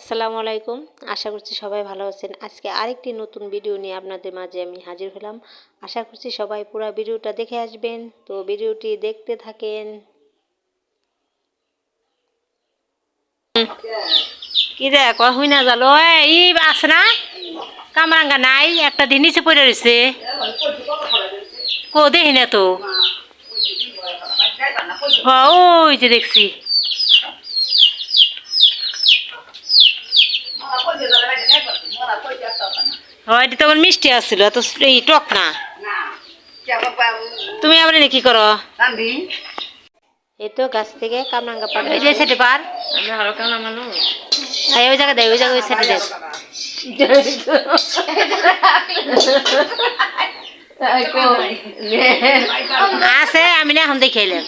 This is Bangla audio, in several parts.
আসসালামু আলাইকুম। আশা করছি সবাই ভালো আছেন। আজকে আরেকটি নতুন ভিডিও নিয়ে আপনাদের মাঝে আমি হাজির হলাম। আশা করছি সবাই পুরো ভিডিওটা দেখে আসবেন। তো ভিডিওটি দেখতে থাকেন। কি রে হুই না জালো? ই, আছে না? কামরাঙ্গা নাই, একটা দিন নিচে পড়ে রয়েছে। কো, দেখি না তো। ওই যে দেখছি হয় এটা তো আমার মিষ্টি আসছিল এত এই টক না। তুমি আবার কি করো? এই তো গাছ থেকে কামরাঙ্গা পার ওই যে সেটে পার। হ্যাঁ ওই জায়গা দেয় ওই জায়গায় ওই সেটে দেয় আছে আমি না এখন দেখে এলাম।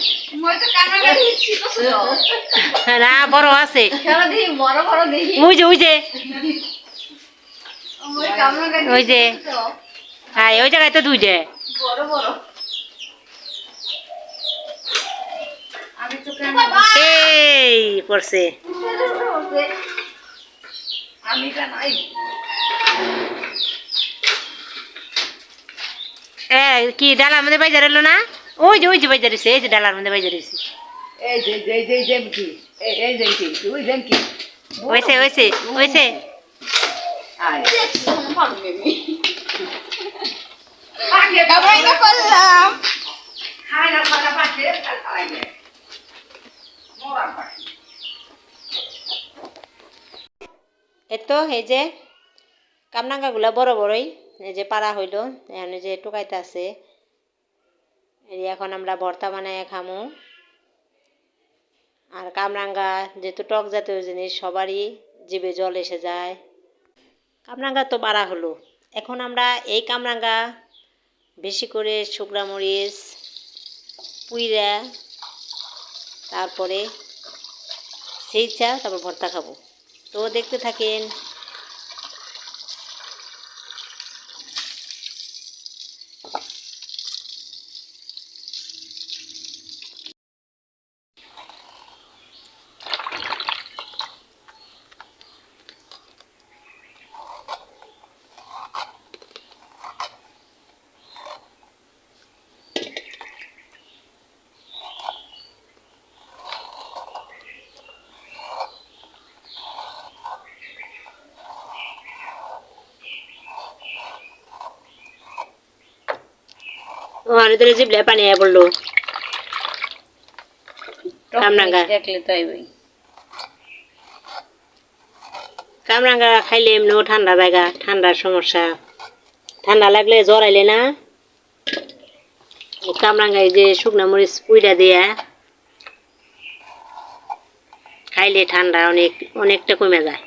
না বড় আছে। ওই যে ওই যে। ওই যে হ্যাঁ ওই জায়গায় তো দুইটা এই পড়ছে কি ডালার মধ্যে বাজার এলো না ওই যে ওই যে বাজার এই যে ডালার মধ্যে বাজার এসে ওইসে ওইসে এতো এই যে কামরাঙ্গাগুলা বড় বড়ই, এই যে পাড়া হইল, এখানে যে টুকাইতে আছে এখন আমরা ভর্তা বানায় খামু। আর কামরাঙ্গা যেহেতু টক জাতীয় জিনিস, সবারই জিভে জল এসে যায়। কামরাঙ্গা তো বাড়া হলো। এখন আমরা এই কামরাঙ্গা, বেশি করে শুকনা মরিচ, পুইরা, তারপরে সেই চা তারপর ভর্তা খাব। তো দেখতে থাকেন ওখানে ভিতরে জিবলে পানি আয়া পড়ল। কামরাঙ্গা। কামরাঙ্গা খাইলে এমনিও ঠান্ডা জায়গা ঠান্ডার সমস্যা। ঠান্ডা লাগলে জ্বর আইলে না। কামরাঙ্গায় যে শুকনা মরিচ পুইরা দিয়া খাইলে ঠান্ডা অনেক অনেকটা কমে যায়।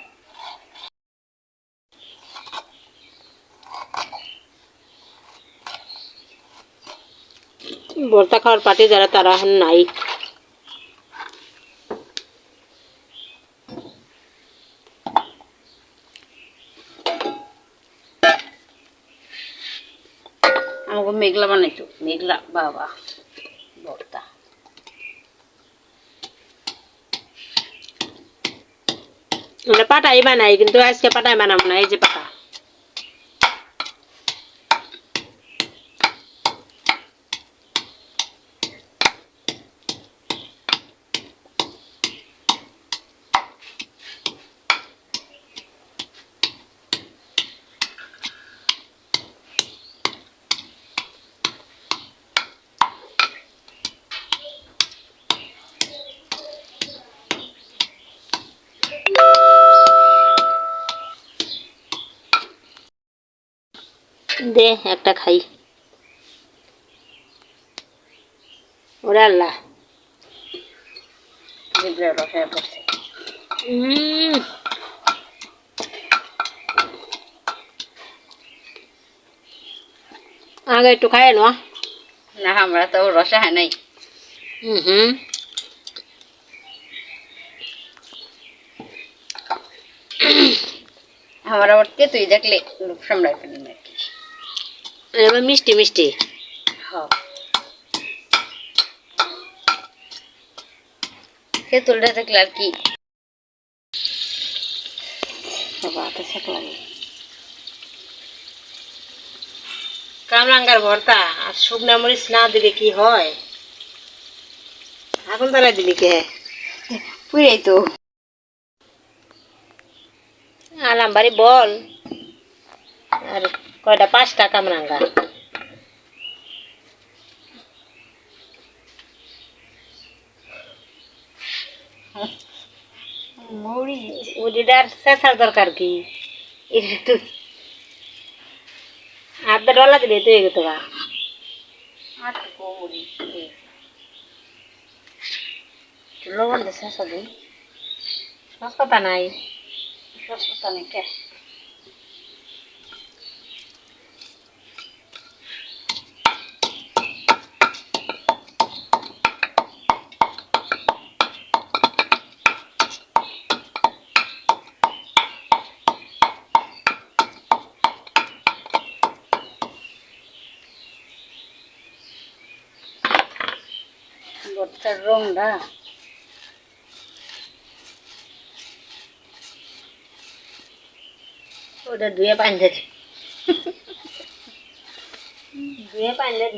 ভর্তা খাওয়ার পার্টি যারা, তারা নাই। মেঘলা বানাইতো। মেঘলা বাবা বর্তা আমরা পাটাই বানাই, কিন্তু আজকে পাটাই বানাবো না, এই যে পাটা দে একটা খাই। ওরে আল্লাহ। আগে একটু খাই নো না আমরা তো রসা হয় নাই। হুম হুম। আমার আবার তুই দেখলে আর কি এবার মিষ্টি মিষ্টি। হ্যাঁ। তেঁতুলটা দেখলে আর কি? কামরাঙ্গার ভর্তা আর শুকনা মরিচ না দিলে কি হয়? আগুন তালা দিলি কে? পুরাই তো। আলাম বাড়ি বল। আর কয়টা? পাঁচটা কামরাঙ্গা। মরি। উডিটার শেষার দরকার কি? এটা তুই আধা ডলা দিলে বা আট মরি লবণ দে শেষ দিন কথা নাই। সস্তা নেই কে? ভর্তার রংটা ওটা ধুয়ে পানি ধুয়ে পানি দে।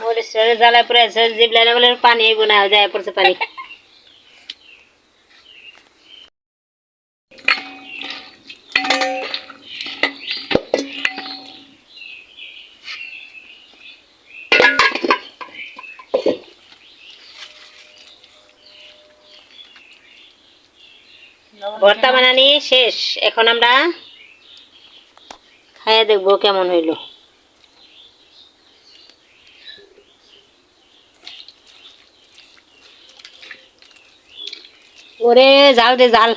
মরিচ জ্বালায় পরে আছে জিবলাই না বলে পানি আইব না, যায় পানি। ভর্তা বানানি শেষ। এখন আমরা খাইয়ে দেখব কেমন হইল। ওরে জাল দে জাল।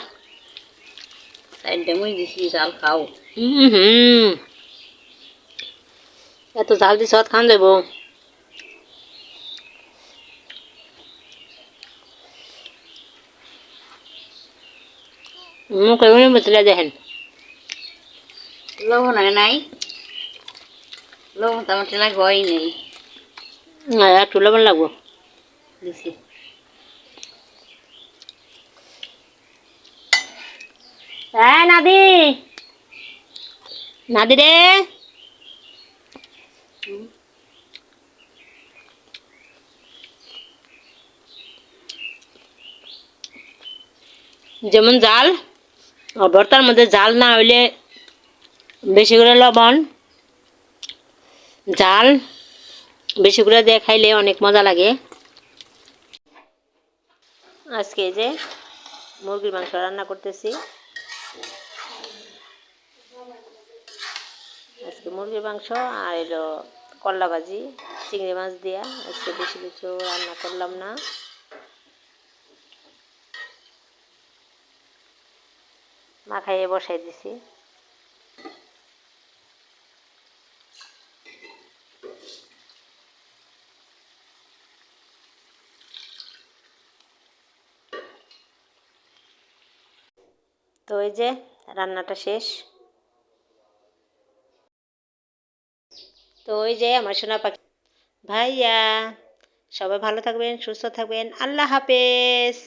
সাইডে মুই দিছি জাল খাও। হুম হুম এত জাল দিছ খান যাব মুখ এমনি বতলে দেখেন লবণ আর নাই লবণ তো আমার টেলা গই নেই একটু লবণ লাগবো দিছি হ্যাঁ নাদি নাদি রে যেমন জাল ভর্তার মধ্যে জাল না হইলে বেশি করে লবণ জাল বেশি করে দিয়ে খাইলে অনেক মজা লাগে। আজকে যে মুরগির মাংস রান্না করতেছি। আজকে মুরগির মাংস আর এলো করলা ভাজি, চিংড়ি মাছ দিয়া। আজকে বেশি কিছু রান্না করলাম না। মাখাইয়ে বসাই দিছি। তো এই যে রান্নাটা শেষ। তো ওই যে আমার সোনা পাখি। ভাইয়া, সবাই ভালো থাকবেন, সুস্থ থাকবেন। আল্লাহ হাফেজ।